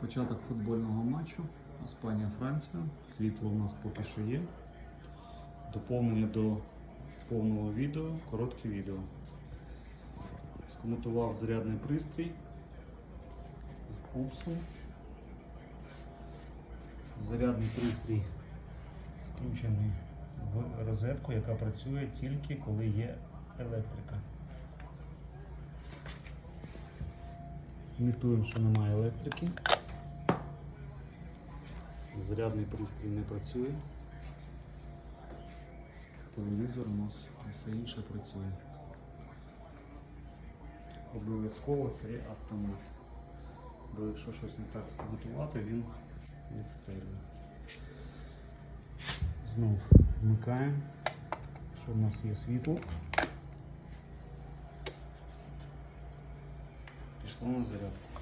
Початок футбольного матчу. Іспанія-Франція. Світло у нас поки що є. Доповнення до повного відео, коротке відео. Скомутував зарядний пристрій з упсу. Зарядний пристрій включений в розетку, яка працює тільки коли є електрика. Імітуємо, що немає електрики. Зарядний пристрій не працює. Телевізор у нас все інше працює. Обов'язково це автомат. Бо якщо щось не так скомутувати, він відстрелює. Знов вмикаємо, що в нас є світло. Пішло на зарядку.